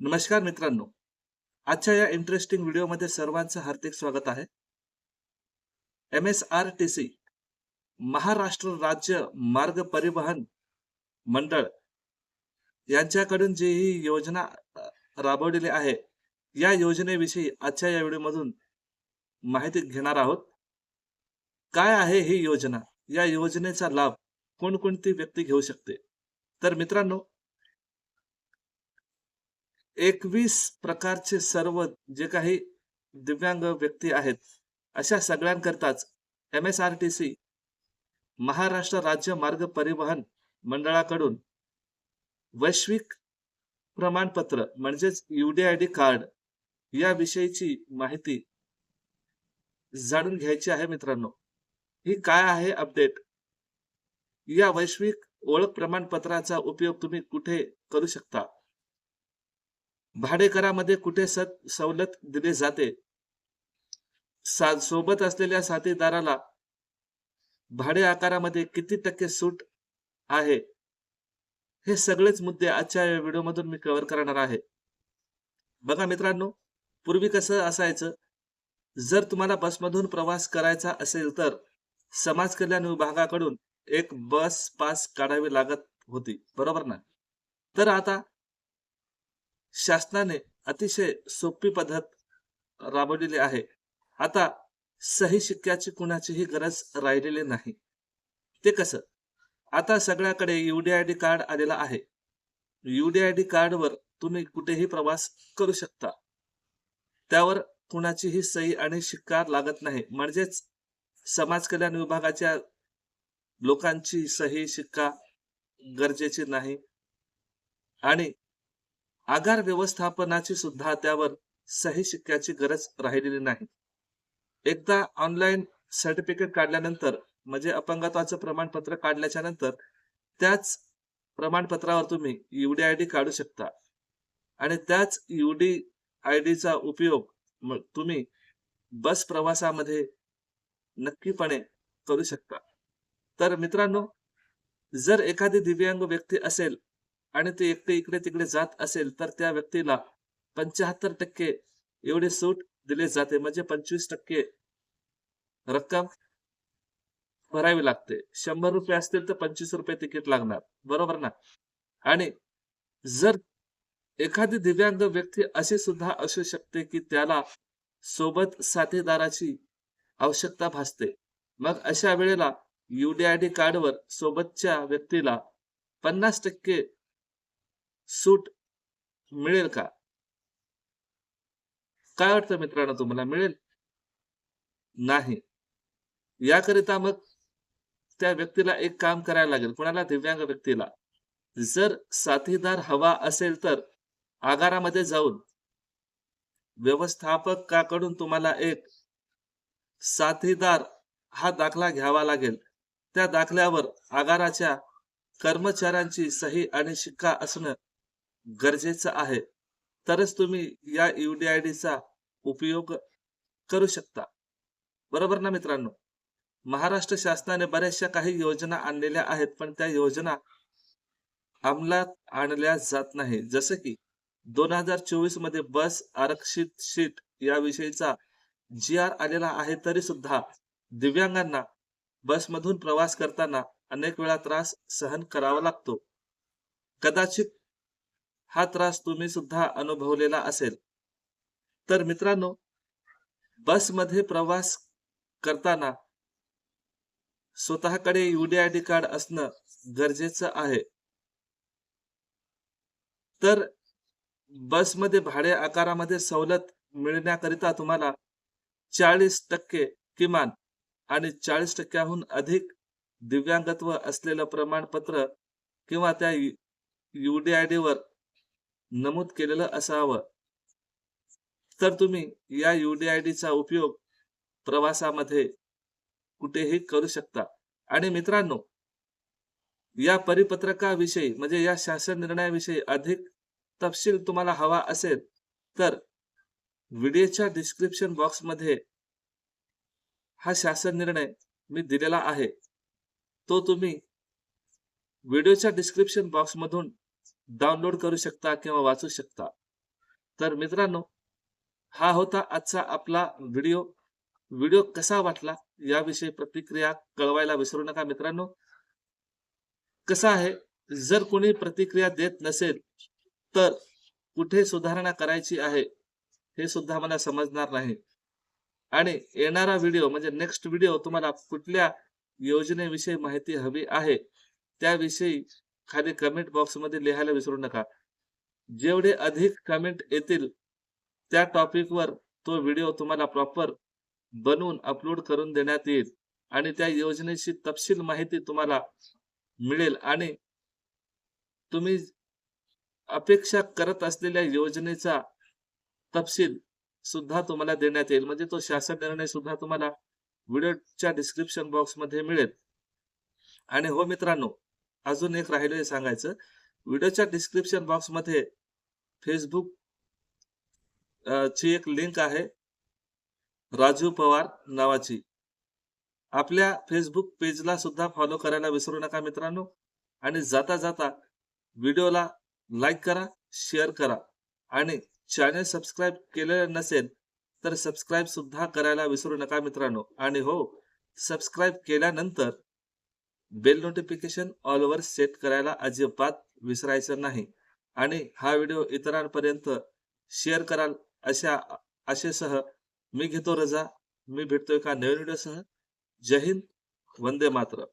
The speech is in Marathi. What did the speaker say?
नमस्कार मित्रांनो. आजच्या या इंटरेस्टिंग व्हिडिओमध्ये सर्वांचं हार्दिक स्वागत आहे. M S R T C Maharashtra राज्य मार्ग परिवहन मंडळ यांच्याकडून जी ही योजना राबवलेली आहे या योजनेविषयी आजच्या या व्हिडिओमधून माहिती घेणार आहोत. काय आहे ही योजना? या योजनेचा लाभ कोणकोणती व्यक्ती घेऊ शकते? तर मित्रांनो एकवीस प्रकारचे सर्व जे काही दिव्यांग व्यक्ती आहेत अशा सगळ्यांकरताच M S R T C Maharashtra राज्य मार्ग परिवहन मंडळाकडून वैश्विक प्रमाणपत्र म्हणजेच डी कार्ड या विषयीची माहिती जाणून घ्यायची आहे मित्रांनो. ही काय आहे अपडेट? या वैश्विक ओळख प्रमाणपत्राचा उपयोग तुम्ही कुठे करू शकता? भाडेकरामध्ये कुठे सत सवलत दिली जाते? सा- सोबत असलेल्या साथीदाराला भाडे आकारामध्ये किती टक्के सूट आहे? हे सगळेच मुद्दे आजच्या व्हिडिओमधून मी कव्हर करणार आहे. बघा मित्रांनो पूर्वी कसं असायचं? जर तुम्हाला बसमधून प्रवास करायचा असेल तर समाज कल्याण विभागाकडून एक बस पास काढावी लागत होती बरोबर ना? तर आता शासनाने अतिशय सोपी पद्धत राबवलेली आहे. आता सही शिक्क्याची कुणाचीही गरज राहिलेली नाही. ते कसं? आता सगळ्याकडे डी कार्ड आलेला आहे. डी कार्डवर तुम्ही कुठेही प्रवास करू शकता. त्यावर कुणाचीही सही आणि शिक्का लागत नाही. म्हणजेच समाज कल्याण विभागाच्या लोकांची सही शिक्का गरजेची नाही. आणि आगार व्यवस्थापनाची सुद्धा त्यावर सही शिक्क्याची गरज राहिलेली नाही. एकदा ऑनलाईन सर्टिफिकेट काढल्यानंतर म्हणजे अपंगत्वाचं प्रमाणपत्र काढल्याच्या नंतर त्याच प्रमाणपत्रावर तुम्ही युडी आय डी काढू शकता. आणि त्याच युडी आय डीचा उपयोग तुम्ही बस प्रवासामध्ये नक्कीपणे करू शकता. तर मित्रांनो जर एखादी दिव्यांग व्यक्ती असेल आणि ते एकटे इकडे तिकडे जात असेल तर त्या व्यक्तीला पंच्याहत्तर टक्के एवढे सूट दिले जाते. म्हणजे पंचवीस टक्के रक्कम भरावी लागते. शंभर रुपये असतील तर पंचवीस रुपये तिकीट लागणार. बरोबर ना? आणि जर एखादी दिव्यांग व्यक्ती अशी सुद्धा असू शकते की त्याला सोबत साथीदाराची आवश्यकता भासते. मग अशा वेळेला डी कार्डवर सोबतच्या व्यक्तीला पन्नास टक्के सूट मिळेल का? काय वाटतं मित्रांनो तुम्हाला? मिळेल? नाही. याकरिता मग त्या व्यक्तीला एक काम करायला लागेल. कुणाला? दिव्यांग व्यक्तीला. जर साथीदार हवा असेल तर आगारामध्ये जाऊन व्यवस्थापकाकडून तुम्हाला एक साथीदार हा दाखला घ्यावा लागेल. त्या दाखल्यावर आगाराच्या कर्मचाऱ्यांची सही आणि शिक्का असणं गरजेचं आहे. तरच तुम्ही या चा उपयोग करू शकता. बरोबर ना मित्रांनो? महाराष्ट्र शासनाने बऱ्याचशा काही योजना आणलेल्या आहेत पण त्या योजना अंमलात आणल्या जात नाही. जसं की दोन हजार चोवीसमध्ये बस आरक्षित शीट या विषयीचा जी आर आलेला आहे तरी सुद्धा दिव्यांगांना बसमधून प्रवास करताना अनेक वेळा त्रास सहन करावा लागतो. कदाचित हा त्रास तुम्ही सुद्धा अनुभवलेला असेल. तर मित्रांनो बसमध्ये प्रवास करताना स्वतःकडे यूडीआयडी कार्ड असणं गरजेचं आहे. तर बसमध्ये भाडे आकारामध्ये सवलत मिळण्याकरिता तुम्हाला चाळीस टक्के किमान आणि चाळीस टक्क्याहून अधिक दिव्यांगत्व असलेलं प्रमाणपत्र किंवा त्या यूडीआयडी वर नमूद केलेलं असावं. तर तुम्ही या युडीआयडीचा उपयोग प्रवासामध्ये कुठेही करू शकता. आणि मित्रांनो या परिपत्रकाविषयी म्हणजे या शासन निर्णयाविषयी अधिक तपशील तुम्हाला हवा असेल तर व्हिडिओच्या डिस्क्रिप्शन बॉक्समध्ये हा शासन निर्णय मी दिलेला आहे. तो तुम्ही व्हिडिओच्या डिस्क्रिप्शन बॉक्स मधून डाउनलोड करू शकता किंवा वाचू शकता. तर मित्रांनो हा होता आजचा आपला व्हिडिओ. व्हिडिओ कसा वाटला याविषयी प्रतिक्रिया कळवायला विसरू नका मित्रांनो. कसा आहे? जर कोणी प्रतिक्रिया देत नसेल तर कुठे सुधारणा करायची आहे हे सुद्धा मला समजणार नाही. आणि येणारा व्हिडिओ म्हणजे नेक्स्ट व्हिडिओ तुम्हाला कुठल्या योजनेविषयी माहिती हवी आहे त्याविषयी खाली कमेंट बॉक्समध्ये लिहायला विसरू नका. जेवढे अधिक कमेंट येतील त्या टॉपिकवर तो व्हिडिओ तुम्हाला प्रॉपर बनवून अपलोड करून देण्यात येईल आणि त्या योजनेची तपशील माहिती तुम्हाला मिळेल आणि तुम्ही अपेक्षा करत असलेल्या योजनेचा तपशील सुद्धा तुम्हाला देण्यात येईल. म्हणजे तो शासन निर्णय सुद्धा तुम्हाला व्हिडिओच्या डिस्क्रिप्शन बॉक्समध्ये मिळेल. आणि हो मित्रांनो अजून एक राहिले सांगायचं. व्हिडिओच्या डिस्क्रिप्शन बॉक्समध्ये फेसबुक ची एक लिंक आहे. राजू पवार नावाची. आपल्या फेसबुक पेजला सुद्धा फॉलो करायला विसरू नका मित्रांनो. आणि जाता जाता व्हिडिओला लाईक करा शेअर करा. आणि चॅनल सबस्क्राईब केलेलं नसेल तर सबस्क्राईब सुद्धा करायला विसरू नका मित्रांनो. आणि हो सबस्क्राईब केल्यानंतर बेल नोटिफिकेशन ऑलवर सेट करायला अजिबात विसरायचं नाही. आणि हा व्हिडिओ इतरांपर्यंत शेअर कराल अशा आशेसह मी घेतो रजा. मी भेटतोय का नवीन व्हिडिओसह. जय हिंद. वंदे मातरम.